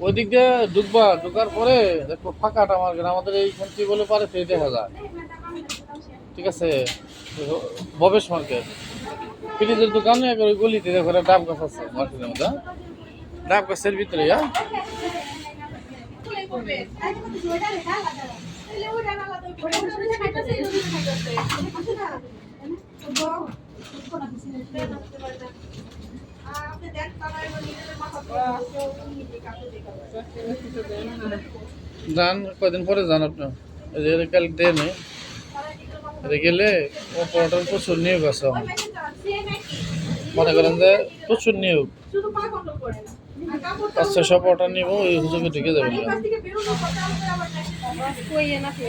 ওই দিক দিয়ে ঢুকবা, ঢুকার পরে দেখো ফাঁকাটা মার্কেট আমাদের এইখান থেকে বলে পারে সেই দেখা যায়। ঠিক আছে? ভবেশ মার্কেট ফ্রিজের দোকানে ওই গলিতে দেখো ডাব গাছ আছে মার্কেটের মধ্যে হ্যাঁ? ডাব গাছের ভিতরে হ্যাঁ? যান কয়দিন পরে যান আপনার এই যে কাল দেন এটা গেলে অপারেটর প্রচুর নিয়োগ আছে এখন। মনে করেন যে প্রচুর নিয়োগ শুধু পা কন্ট্রোল করে না আর কাপড় পাঁচ ছয়শো অপারেটর নিব ওই হুজুকে ঢুকে যাবে